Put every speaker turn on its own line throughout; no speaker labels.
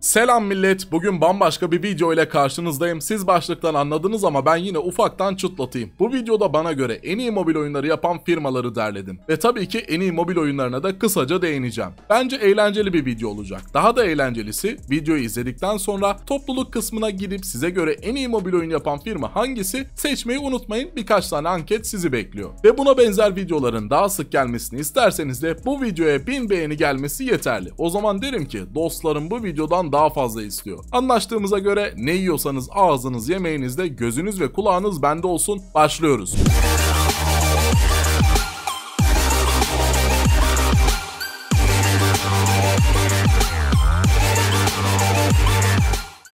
Selam millet. Bugün bambaşka bir video ile karşınızdayım. Siz başlıktan anladınız ama ben yine ufaktan çıtlatayım. Bu videoda bana göre en iyi mobil oyunları yapan firmaları derledim. Ve tabii ki en iyi mobil oyunlarına da kısaca değineceğim. Bence eğlenceli bir video olacak. Daha da eğlencelisi videoyu izledikten sonra topluluk kısmına gidip size göre en iyi mobil oyun yapan firma hangisi seçmeyi unutmayın. Birkaç tane anket sizi bekliyor. Ve buna benzer videoların daha sık gelmesini isterseniz de bu videoya 1000 beğeni gelmesi yeterli. O zaman derim ki dostlarım bu videodan daha fazla istiyor. Anlaştığımıza göre ne yiyorsanız ağzınız yemeğinizde gözünüz ve kulağınız bende olsun. Başlıyoruz.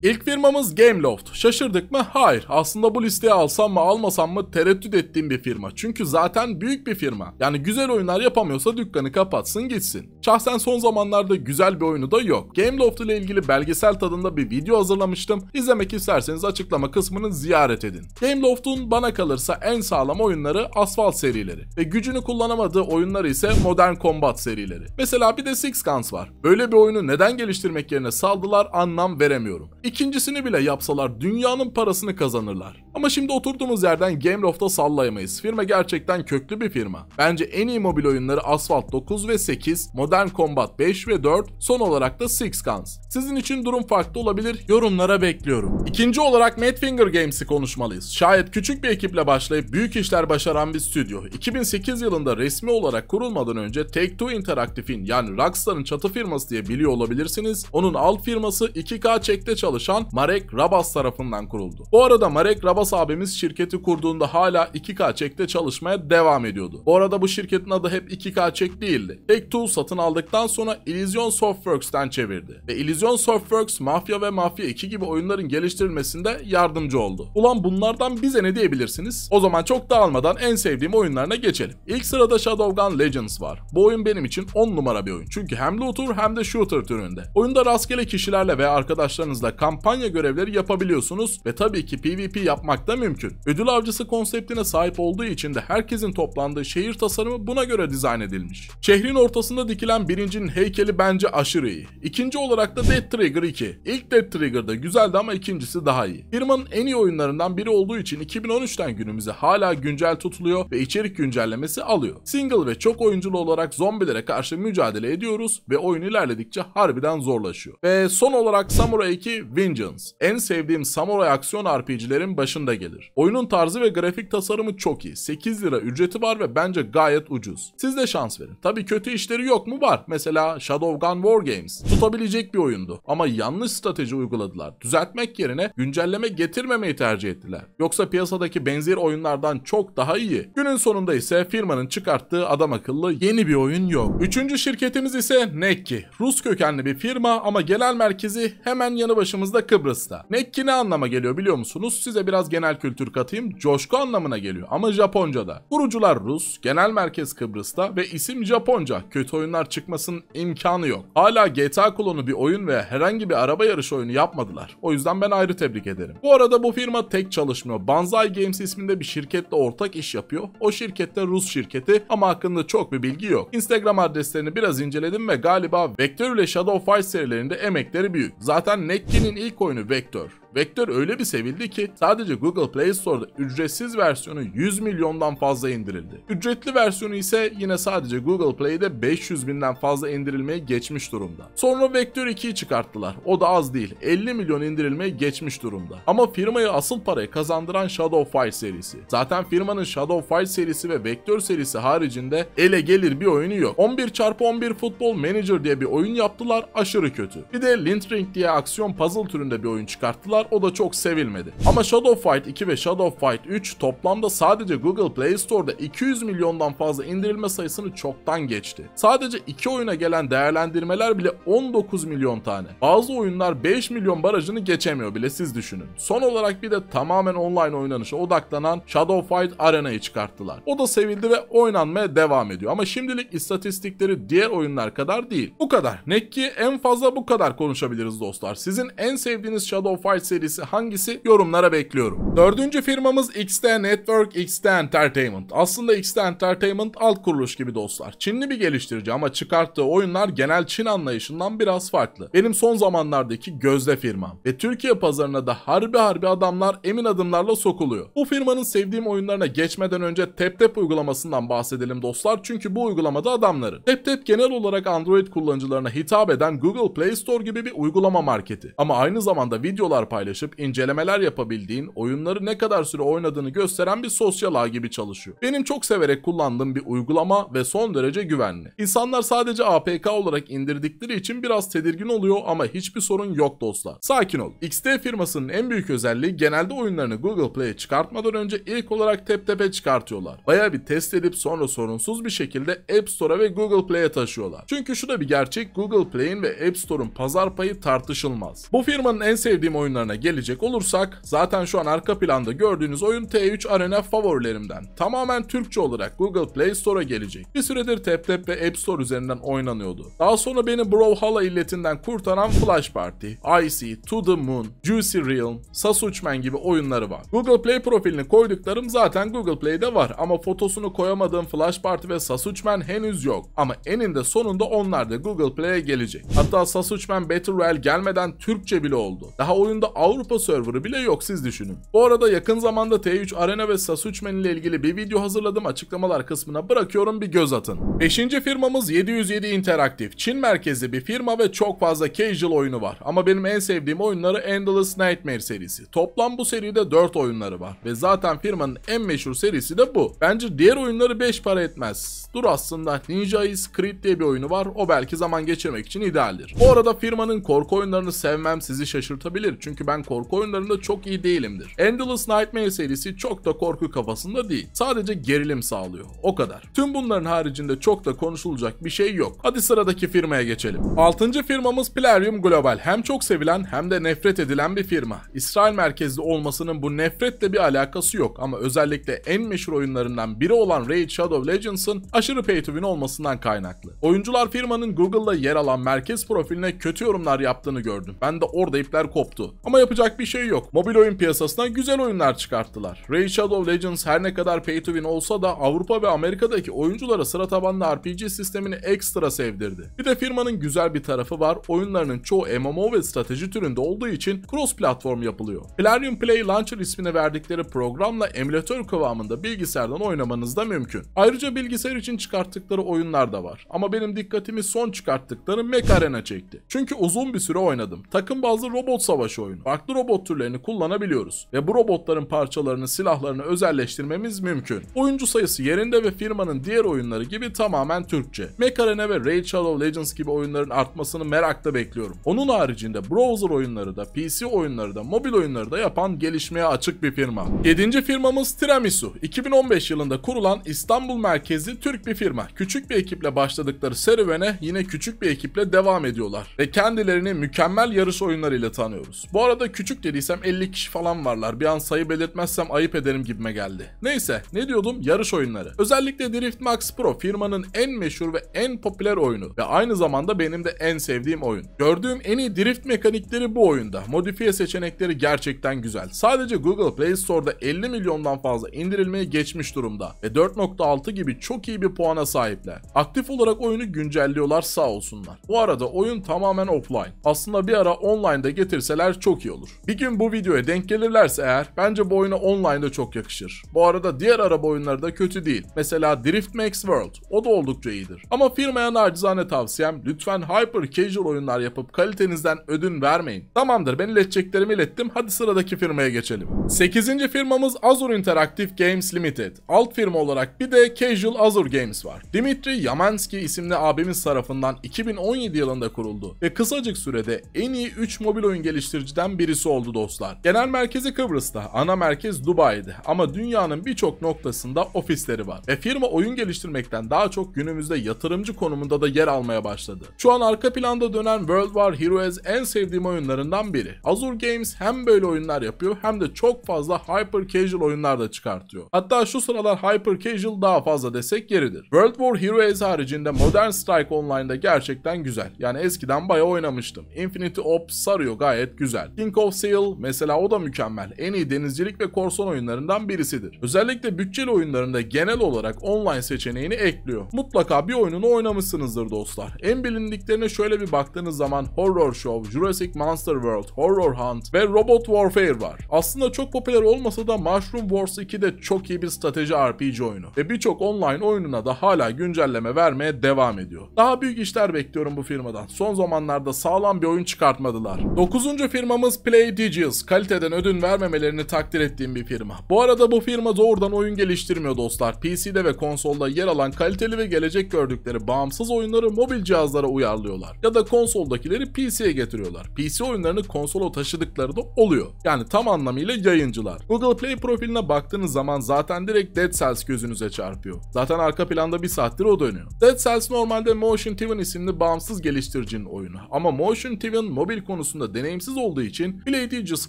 İlk firmamız Gameloft. Şaşırdık mı? Hayır. Aslında bu listeye alsam mı almasam mı tereddüt ettiğim bir firma. Çünkü zaten büyük bir firma. Yani güzel oyunlar yapamıyorsa dükkanı kapatsın gitsin. Şahsen son zamanlarda güzel bir oyunu da yok. Gameloft ile ilgili belgesel tadında bir video hazırlamıştım. İzlemek isterseniz açıklama kısmını ziyaret edin. Gameloft'un bana kalırsa en sağlam oyunları Asphalt serileri ve gücünü kullanamadığı oyunları ise Modern Combat serileri. Mesela bir de Six Guns var. Böyle bir oyunu neden geliştirmek yerine saldılar anlam veremiyorum. İkincisini bile yapsalar dünyanın parasını kazanırlar. Ama şimdi oturduğumuz yerden Gameloft'a sallayamayız. Firma gerçekten köklü bir firma. Bence en iyi mobil oyunları Asphalt 9 ve 8, Modern Combat 5 ve 4, son olarak da Six Guns. Sizin için durum farklı olabilir, yorumlara bekliyorum. İkinci olarak Madfinger Games'i konuşmalıyız. Şayet küçük bir ekiple başlayıp büyük işler başaran bir stüdyo. 2008 yılında resmi olarak kurulmadan önce Take-Two Interactive'in yani Rockstar'ın çatı firması diye biliyor olabilirsiniz. Onun alt firması 2K çekte çalışan Marek Rabas tarafından kuruldu. Bu arada Marek Rabas abimiz şirketi kurduğunda hala 2K çekte çalışmaya devam ediyordu. Bu arada bu şirketin adı hep 2K çek değildi. Take-Two satın aldıktan sonra Illusion Softworks'ten çevirdi. Ve Illusion Softworks Mafya ve Mafya 2 gibi oyunların geliştirilmesinde yardımcı oldu. Ulan bunlardan bize ne diyebilirsiniz? O zaman çok dağılmadan en sevdiğim oyunlarına geçelim. İlk sırada Shadowgun Legends var. Bu oyun benim için 10 numara bir oyun. Çünkü hem looter hem de shooter türünde. Oyunda rastgele kişilerle veya arkadaşlarınızla kampanya görevleri yapabiliyorsunuz ve tabii ki PvP yapmak da mümkün. Ödül avcısı konseptine sahip olduğu için de herkesin toplandığı şehir tasarımı buna göre dizayn edilmiş. Şehrin ortasında dikilen birincinin heykeli bence aşırı iyi. İkinci olarak da Dead Trigger 2. İlk Dead Trigger'da güzeldi ama ikincisi daha iyi. Firmanın en iyi oyunlarından biri olduğu için 2013'ten günümüze hala güncel tutuluyor ve içerik güncellemesi alıyor. Single ve çok oyunculu olarak zombilere karşı mücadele ediyoruz ve oyun ilerledikçe harbiden zorlaşıyor. Ve son olarak Samurai 2 Vengeance. En sevdiğim samuray aksiyon RPG'lerin başında gelir. Oyunun tarzı ve grafik tasarımı çok iyi. 8 lira ücreti var ve bence gayet ucuz. Siz de şans verin. Tabii kötü işleri yok mu? Var. Mesela Shadowgun War Games. Tutabilecek bir oyundu. Ama yanlış strateji uyguladılar. Düzeltmek yerine güncelleme getirmemeyi tercih ettiler. Yoksa piyasadaki benzer oyunlardan çok daha iyi. Günün sonunda ise firmanın çıkarttığı adam akıllı yeni bir oyun yok. Üçüncü şirketimiz ise Nekki. Rus kökenli bir firma ama genel merkezi hemen yanı başımızda Kıbrıs'ta. Nekki ne anlama geliyor biliyor musunuz? Size biraz genel kültür katayım. Coşku anlamına geliyor ama Japonca'da. Kurucular Rus, genel merkez Kıbrıs'ta ve isim Japonca. Kötü oyunlar çıkmasının imkanı yok. Hala GTA klonu bir oyun veya herhangi bir araba yarışı oyunu yapmadılar. O yüzden ben ayrı tebrik ederim. Bu arada bu firma tek çalışmıyor. Banzai Games isminde bir şirketle ortak iş yapıyor. O şirkette Rus şirketi ama hakkında çok bir bilgi yok. Instagram adreslerini biraz inceledim ve galiba Vector ile Shadow Fight serilerinde emekleri büyük. Zaten Nekki'nin ilk oyunu Vector. Vektör öyle bir sevildi ki sadece Google Play Store'da ücretsiz versiyonu 100 milyondan fazla indirildi. Ücretli versiyonu ise yine sadece Google Play'de 500 binden fazla indirilmeyi geçmiş durumda. Sonra Vektör 2'yi çıkarttılar. O da az değil. 50 milyon indirilmeyi geçmiş durumda. Ama firmayı asıl parayı kazandıran Shadow Fight serisi. Zaten firmanın Shadow Fight serisi ve Vektör serisi haricinde ele gelir bir oyunu yok. 11x11 Football Manager diye bir oyun yaptılar aşırı kötü. Bir de Lint Ring diye aksiyon puzzle türünde bir oyun çıkarttılar o da çok sevilmedi. Ama Shadow Fight 2 ve Shadow Fight 3 toplamda sadece Google Play Store'da 200 milyondan fazla indirilme sayısını çoktan geçti. Sadece iki oyuna gelen değerlendirmeler bile 19 milyon tane. Bazı oyunlar 5 milyon barajını geçemiyor bile siz düşünün. Son olarak bir de tamamen online oynanışa odaklanan Shadow Fight Arena'yı çıkarttılar. O da sevildi ve oynanmaya devam ediyor. Ama şimdilik istatistikleri diğer oyunlar kadar değil. Bu kadar. Nekki en fazla bu kadar konuşabiliriz dostlar. Sizin en sevdiğiniz Shadow Fight serisi hangisi? Yorumlara bekliyorum. Dördüncü firmamız XT Network XT Entertainment. Aslında XT Entertainment alt kuruluş gibi dostlar. Çinli bir geliştirici ama çıkarttığı oyunlar genel Çin anlayışından biraz farklı. Benim son zamanlardaki gözde firmam. Ve Türkiye pazarına da harbi harbi adamlar emin adımlarla sokuluyor. Bu firmanın sevdiğim oyunlarına geçmeden önce TapTap uygulamasından bahsedelim dostlar. Çünkü bu uygulamada adamları. TapTap genel olarak Android kullanıcılarına hitap eden Google Play Store gibi bir uygulama marketi. Ama aynı zamanda videolar paylaşıp incelemeler yapabildiğin, oyunları ne kadar süre oynadığını gösteren bir sosyal ağ gibi çalışıyor. Benim çok severek kullandığım bir uygulama ve son derece güvenli. İnsanlar sadece APK olarak indirdikleri için biraz tedirgin oluyor ama hiçbir sorun yok dostlar. Sakin ol. XT firmasının en büyük özelliği genelde oyunlarını Google Play'e çıkartmadan önce ilk olarak TapTap'e çıkartıyorlar. Baya bir test edip sonra sorunsuz bir şekilde App Store'a ve Google Play'e taşıyorlar. Çünkü şu da bir gerçek Google Play'in ve App Store'un pazar payı tartışılmaz. Bu firmanın en sevdiğim oyunlarına gelecek olursak zaten şu an arka planda gördüğünüz oyun T3 Arena favorilerimden. Tamamen Türkçe olarak Google Play Store'a gelecek. Bir süredir TapTap ve App Store üzerinden oynanıyordu. Daha sonra beni Brawlhalla illetinden kurtaran Flash Party, Icy, To The Moon, Juicy Realm, Sasuchman gibi oyunları var. Google Play profilini koyduklarım zaten Google Play'de var ama fotosunu koyamadığım Flash Party ve Sasuchman henüz yok. Ama eninde sonunda onlar da Google Play'e gelecek. Hatta Sasuchman Battle Royale gelmeden Türkçe bile oldu. Daha oyunda Avrupa serverı bile yok siz düşünün. Bu arada yakın zamanda T3 Arena ve Sasuchman ile ilgili bir video hazırladım açıklamalar kısmına bırakıyorum bir göz atın. Beşinci firmamız 707 Interaktif. Çin merkezli bir firma ve çok fazla casual oyunu var. Ama benim en sevdiğim oyunları Endless Nightmare serisi. Toplam bu seride 4 oyunları var. Ve zaten firmanın en meşhur serisi de bu. Bence diğer oyunları 5 para etmez. Dur aslında Ninja is Creed diye bir oyunu var. O belki zaman geçirmek için idealdir. Bu arada firmanın korku oyunlarını sevmem sizi şaşırtabilir. Çünkü ben korku oyunlarında çok iyi değilimdir. Endless Nightmare serisi çok da korku kafasında değil. Sadece gerilim sağlıyor. O kadar. Tüm bunların haricinde çok da konuşulacak bir şey yok. Hadi sıradaki firmaya geçelim. Altıncı firmamız Plarium Global. Hem çok sevilen hem de nefret edilen bir firma. İsrail merkezli olmasının bu nefretle bir alakası yok ama özellikle en meşhur oyunlarından biri olan Raid Shadow Legends'ın aşırı pay to win olmasından kaynaklı. Oyuncular firmanın Google'da yer alan merkez profiline kötü yorumlar yaptığını gördüm. Ben de orada ipler koptu. Ama yapacak bir şey yok. Mobil oyun piyasasına güzel oyunlar çıkarttılar. Raid Shadow Legends her ne kadar pay to win olsa da Avrupa ve Amerika'daki oyunculara sıra tabanlı RPG sistemini ekstra sevdirdi. Bir de firmanın güzel bir tarafı var. Oyunlarının çoğu MMO ve strateji türünde olduğu için cross platform yapılıyor. Plarium Play Launcher ismini verdikleri programla emülatör kıvamında bilgisayardan oynamanız da mümkün. Ayrıca bilgisayar için çıkarttıkları oyunlar da var. Ama benim dikkatimi son çıkarttıkları Mech Arena çekti. Çünkü uzun bir süre oynadım. Takım bazlı robot savaşı oyunu. Farklı robot türlerini kullanabiliyoruz. Ve bu robotların parçalarını, silahlarını özelleştirmemiz mümkün. Oyuncu sayısı yerinde ve firmanın diğer oyunları gibi tamamen Türkçe. Mech Arena ve Raid Shadow Legends gibi oyunların artmasını merakla bekliyorum. Onun haricinde browser oyunları da, PC oyunları da, mobil oyunları da yapan gelişmeye açık bir firma. 7. firmamız Tiramisu. 2015 yılında kurulan İstanbul merkezli Türk bir firma. Küçük bir ekiple başladıkları serüvene yine küçük bir ekiple devam ediyorlar. Ve kendilerini mükemmel yarış oyunlarıyla tanıyoruz. Bu arada küçük dediysem 50 kişi falan varlar. Bir an sayı belirtmezsem ayıp ederim gibime geldi. Neyse ne diyordum? Yarış oyunları. Özellikle Drift Max Pro firmanın en meşhur ve en popüler oyunu ve aynı zamanda benim de en sevdiğim oyun. Gördüğüm en iyi drift mekanikleri bu oyunda. Modifiye seçenekleri gerçekten güzel. Sadece Google Play Store'da 50 milyondan fazla indirilmeye geçmiş durumda ve 4.6 gibi çok iyi bir puana sahipler. Aktif olarak oyunu güncelliyorlar sağ olsunlar. Bu arada oyun tamamen offline. Aslında bir ara online'da getirseler çok iyi olur. Bir gün bu videoya denk gelirlerse eğer bence bu oyuna online'da çok yakışır. Bu arada diğer araba oyunları da kötü değil. Mesela Drift Max World. O da oldukça iyidir. Ama firmaya nacizane tavsiyem lütfen hyper casual oyunlar yapıp kalitenizden ödün vermeyin. Tamamdır ben ileteceklerimi ilettim. Hadi sıradaki firmaya geçelim. 8. firmamız Azure Interactive Games Limited. Alt firma olarak bir de Casual Azure Games var. Dimitri Yamansky isimli abimiz tarafından 2017 yılında kuruldu ve kısacık sürede en iyi 3 mobil oyun geliştiriciden birisi oldu dostlar. Genel merkezi Kıbrıs'ta, ana merkez Dubai'de ama dünyanın birçok noktasında ofisleri var. Ve firma oyun geliştirmekten daha çok günümüzde yatırımcı konumunda da yer almaya başladı. Şu an arka planda dönen World War Heroes en sevdiğim oyunlarından biri. Azure Games hem böyle oyunlar yapıyor hem de çok fazla hyper casual oyunlar da çıkartıyor. Hatta şu sıralar hyper casual daha fazla desek yeridir. World War Heroes haricinde Modern Strike Online'da gerçekten güzel. Yani eskiden bayağı oynamıştım. Infinity Ops sarıyor gayet güzel. King of Sail mesela o da mükemmel. En iyi denizcilik ve korsan oyunlarından birisidir. Özellikle bütçeli oyunlarında genel olarak online seçeneğini ekliyor. Mutlaka bir oyununu oynamışsınızdır dostlar. En bilindiklerine şöyle bir baktığınız zaman Horror Show, Jurassic Monster World, Horror Hunt ve Robot Warfare var. Aslında çok popüler olmasa da Mushroom Wars 2 de çok iyi bir strateji RPG oyunu ve birçok online oyununa da hala güncelleme vermeye devam ediyor. Daha büyük işler bekliyorum bu firmadan. Son zamanlarda sağlam bir oyun çıkartmadılar. Dokuzuncu firmamız Play Digious. Kaliteden ödün vermemelerini takdir ettiğim bir firma. Bu arada bu firma doğrudan oyun geliştirmiyor dostlar. PC'de ve konsolda yer alan kaliteli ve gelecek gördükleri bağımsız oyunları mobil cihazlara uyarlıyorlar. Ya da konsoldakileri PC'ye getiriyorlar. PC oyunlarını konsola taşıdıkları da oluyor. Yani tam anlamıyla yayıncılar. Google Play profiline baktığınız zaman zaten direkt Dead Cells gözünüze çarpıyor. Zaten arka planda bir saattir o dönüyor. Dead Cells normalde Motion Twin isimli bağımsız geliştiricinin oyunu. Ama Motion Twin mobil konusunda deneyimsiz olduğu için Play Digits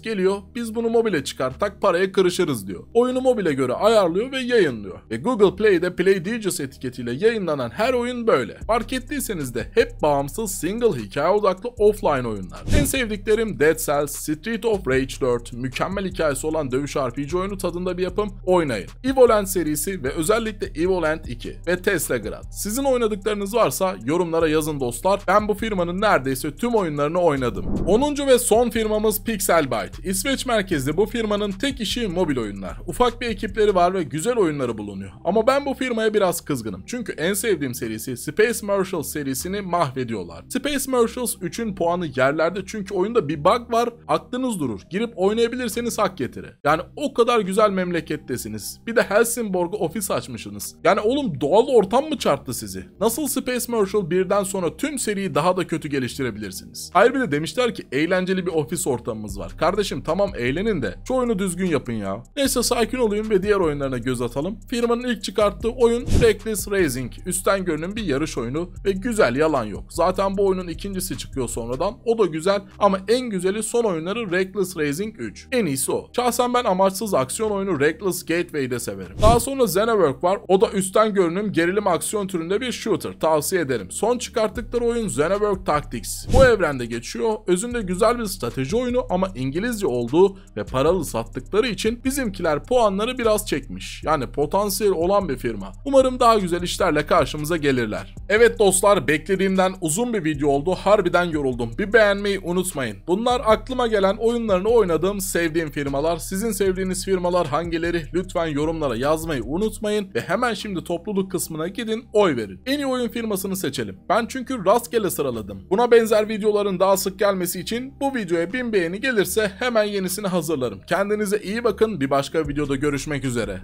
geliyor biz bunu mobile çıkartak paraya kırışırız diyor. Oyunu mobile göre ayarlıyor ve yayınlıyor. Ve Google Play'de Play Digits etiketiyle yayınlanan her oyun böyle. Fark ettiyseniz de hep bağımsız single hikaye odaklı offline oyunlar. En sevdiklerim Dead Cells, Street of Rage 4, mükemmel hikayesi olan dövüş RPG oyunu tadında bir yapım oynayın. Evoland serisi ve özellikle Evoland 2 ve Tesla Grad. Sizin oynadıklarınız varsa yorumlara yazın dostlar. Ben bu firmanın neredeyse tüm oyunlarını oynadım. 10. ve son firmamız Pixelbyte. İsveç merkezli bu firmanın tek işi mobil oyunlar. Ufak bir ekipleri var ve güzel oyunları bulunuyor. Ama ben bu firmaya biraz kızgınım. Çünkü en sevdiğim serisi Space Marshals serisini mahvediyorlar. Space Marshals 3'ün puanı yerlerde çünkü oyunda bir bug var. Aklınız durur. Girip oynayabilirseniz hak getiri. Yani o kadar güzel memlekettesiniz. Bir de Helsingborg'a ofis açmışsınız. Yani oğlum doğal ortam mı çarptı sizi? Nasıl Space Marshal birden sonra tüm seriyi daha da kötü geliştirebilirsiniz? Hayır bir de demişler ki eğlenceli bir ofis ortamımız var. Kardeşim tamam eğlenin de şu oyunu düzgün yapın ya. Neyse sakin olayım ve diğer oyunlarına göz atalım. Firmanın ilk çıkarttığı oyun Reckless Racing. Üstten görünüm bir yarış oyunu ve güzel yalan yok. Zaten bu oyunun ikincisi çıkıyor sonradan. O da güzel ama en güzeli son oyunları Reckless Racing 3. En iyisi o. Şahsen ben amaçsız aksiyon oyunu Reckless Gateway'i de severim. Daha sonra Xenowork var. O da üstten görünüm gerilim aksiyon türünde bir shooter. Tavsiye ederim. Son çıkarttıkları oyun Xenowork Tactics. Bu evrende geçiyor. Özünde güzel bir strateji oyunu ama İngilizce olduğu ve paralı sattıkları için bizimkiler puanları biraz çekmiş. Yani potansiyel olan bir firma. Umarım daha güzel işlerle karşımıza gelirler. Evet dostlar beklediğimden uzun bir video oldu. Harbiden yoruldum. Bir beğenmeyi unutmayın. Bunlar aklıma gelen oyunlarını oynadığım, sevdiğim firmalar. Sizin sevdiğiniz firmalar hangileri? Lütfen yorumlara yazmayı unutmayın ve hemen şimdi topluluk kısmına gidin oy verin. En iyi oyun firmasını seçelim. Ben çünkü rastgele sıraladım. Buna benzer videoların daha sık gelmesi için bu videoya 1000 beğeni gelirse hemen yenisini hazırlarım. Kendinize iyi bakın. Bir başka videoda görüşmek üzere.